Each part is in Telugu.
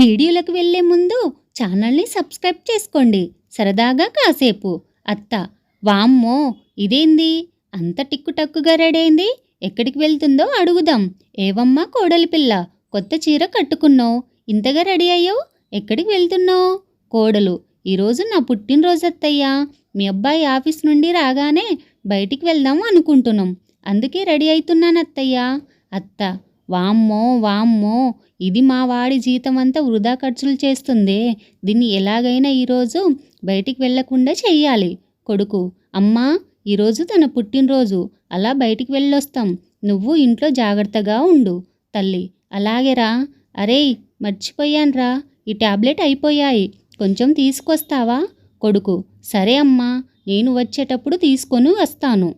వీడియోలకు వెళ్ళే ముందు ఛానల్ని సబ్స్క్రైబ్ చేసుకోండి. సరదాగా కాసేపు. అత్త వామ్మో ఇదేంది? అంత టిక్కుటక్కుగా రెడైంది ఎక్కడికి వెళ్తుందో అడుగుదాం. ఏవమ్మా కోడలి పిల్ల కొత్త చీర కట్టుకున్నావు. ఇంతగా రెడీ అయ్యావు? ఎక్కడికి వెళ్తున్నావు? కోడలు ఈరోజు నా పుట్టినరోజు అత్తయ్యా. మీ అబ్బాయి ఆఫీస్ నుండి రాగానే బయటికి వెళ్దాం అనుకుంటున్నాం. అందుకే రెడీ అవుతున్నాను అత్తయ్యా. అత్త వామ్మో వామ్మో ఇది మా వాడి జీతం అంతా వృధా ఖర్చులు చేస్తుందే. దీన్ని ఎలాగైనా ఈరోజు బయటికి వెళ్ళకుండా చెయ్యాలి. కొడుకు అమ్మా ఈరోజు తన పుట్టినరోజు. అలా బయటికి వెళ్ళొస్తాం. నువ్వు ఇంట్లో జాగ్రత్తగా ఉండు. తల్లి అలాగేరా అరేయ్ మర్చిపోయాన్రా ఈ టాబ్లెట్ అయిపోయాయి. కొంచెం తీసుకొస్తావా? కొడుకు సరే అమ్మా నేను వచ్చేటప్పుడు తీసుకొని వస్తాను.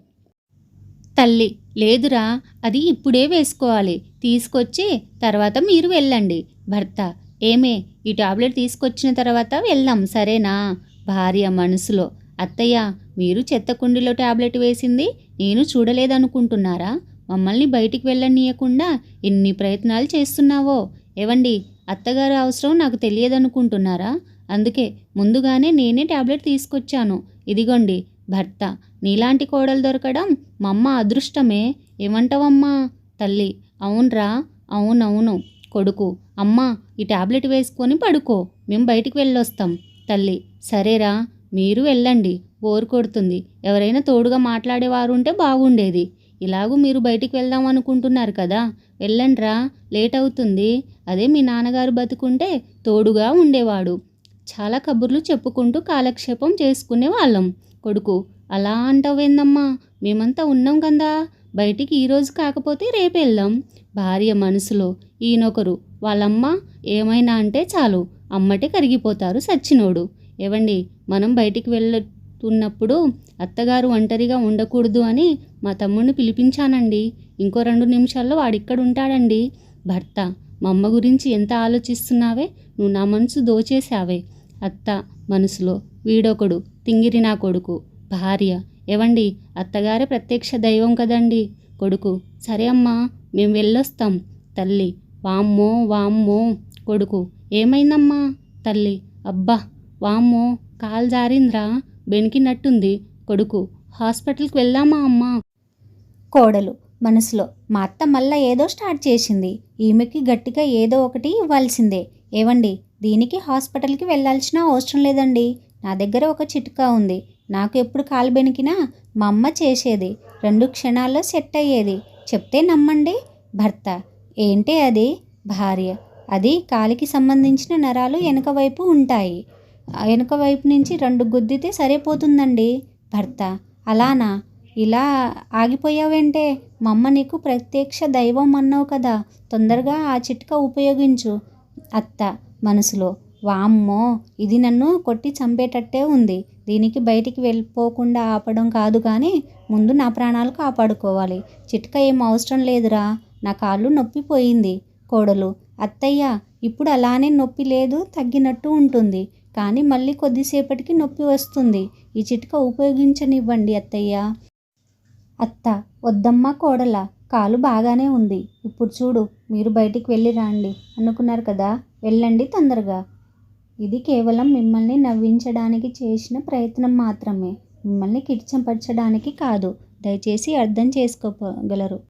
తల్లి లేదురా అది ఇప్పుడే వేసుకోవాలి. తీసుకొచ్చి తర్వాత మీరు వెళ్ళండి. భర్త ఏమే ఈ టాబ్లెట్ తీసుకొచ్చిన తర్వాత వెళ్దాం సరేనా? భార్య మనసులో అత్తయ్య మీరు చెత్త కుండీలో టాబ్లెట్ వేసింది నేను చూడలేదనుకుంటున్నారా? మమ్మల్ని బయటికి వెళ్ళనీయకుండా ఎన్ని ప్రయత్నాలు చేస్తున్నావో? ఏవండి అత్తగారు అవసరం నాకు తెలియదనుకుంటున్నారా? అందుకే ముందుగానే నేనే టాబ్లెట్ తీసుకొచ్చాను. ఇదిగోండి భర్త నీలాంటి కోడలు దొరకడం మా అమ్మ అదృష్టమే. ఏమంటావమ్మా తల్లి? అవునరా అవునవును. కొడుకు అమ్మా ఈ టాబ్లెట్ వేసుకొని పడుకో. మేము బయటికి వెళ్ళొస్తాం. తల్లి సరేరా మీరు వెళ్ళండి. బోరు కొడుతుంది. ఎవరైనా తోడుగా మాట్లాడేవారు ఉంటే బాగుండేది. ఇలాగూ మీరు బయటికి వెళ్దాం అనుకుంటున్నారు కదా. వెళ్ళండ్రా లేట్ అవుతుంది అదే మీ నాన్నగారు బతుకుంటే తోడుగా ఉండేవాడు. చాలా కబుర్లు చెప్పుకుంటూ కాలక్షేపం చేసుకునే వాళ్ళం కొడుకు. అలా అంటావేందమ్మా? మేమంతా ఉన్నాం కదా బయటికి ఈరోజు కాకపోతే రేపు వెళ్దాం భార్య మనసులో ఈయనొకరు వాళ్ళమ్మ ఏమైనా అంటే చాలు. అమ్మటే కరిగిపోతారు సచ్చినోడు. ఏవండి మనం బయటికి వెళ్తున్నప్పుడు అత్తగారు ఒంటరిగా ఉండకూడదు అని మా తమ్ముడిని పిలిపించానండి. ఇంకో రెండు నిమిషాల్లో వాడిక్కడ ఉంటాడండి భర్త మా అమ్మ గురించి ఎంత ఆలోచిస్తున్నావే? నువ్వు నా మనసు దోచేశావే. అత్త మనసులో వీడొకడు తింగిరి నా కొడుకు. భార్య ఏవండి? అత్తగారే ప్రత్యక్ష దైవం కదండి. కొడుకు సరే అమ్మా మేము వెళ్ళొస్తాం. తల్లి వామ్మో వామ్మో. కొడుకు ఏమైందమ్మా? తల్లి అబ్బా వామ్మో కాలు జారింద్రా బెణికినట్టుంది. కొడుకు హాస్పిటల్కి వెళ్దామా అమ్మా? కోడలు మనసులో మా అత్త మళ్ళా ఏదో స్టార్ట్ చేసింది. ఈమెకి గట్టిగా ఏదో ఒకటి ఇవ్వాల్సిందే. ఏవండి? దీనికి హాస్పిటల్కి వెళ్ళాల్సిన అవసరం లేదండి. నా దగ్గర ఒక చిట్కా ఉంది. నాకు ఎప్పుడు కాలు బెనికినా మా అమ్మ చేసేది. రెండు క్షణాల్లో సెట్ అయ్యేది. చెప్తే నమ్మండి. భర్త. ఏంటి అది? భార్య. అది కాలికి సంబంధించిన నరాలు వెనుక వైపు ఉంటాయి. వెనుక వైపు నుంచి రెండు గుద్దితే సరిపోతుందండి. భర్త. అలానా? ఇలా ఆగిపోయావేంటే? మా అమ్మ నీకు ప్రత్యక్ష దైవం అన్నావు కదా. తొందరగా ఆ చిట్కా ఉపయోగించు. అత్త. మనసులో. వామ్మో ఇది నన్ను కొట్టి చంపేటట్టే ఉంది. దీనికి బయటికి వెళ్ళిపోకుండా ఆపడం కాదు కానీ ముందు నా ప్రాణాలు కాపాడుకోవాలి. చిట్క ఏం అవసరం లేదురా. నా కాళ్ళు నొప్పిపోయింది. కోడలు అత్తయ్య ఇప్పుడు అలానే నొప్పి లేదు తగ్గినట్టు ఉంటుంది. కానీ మళ్ళీ కొద్దిసేపటికి నొప్పి వస్తుంది. ఈ చిట్క ఉపయోగించనివ్వండి అత్తయ్య. అత్త వద్దమ్మా కోడల కాలు బాగానే ఉంది. ఇప్పుడు చూడు మీరు బయటికి వెళ్ళి రండి. అనుకున్నారు కదా. వెళ్ళండి తొందరగా. ఇది కేవలం మిమ్మల్ని నవ్వించడానికి చేసిన ప్రయత్నం మాత్రమే. మిమ్మల్ని కిర్చపరచడానికి కాదు. దయచేసి అర్థం చేసుకోగలరు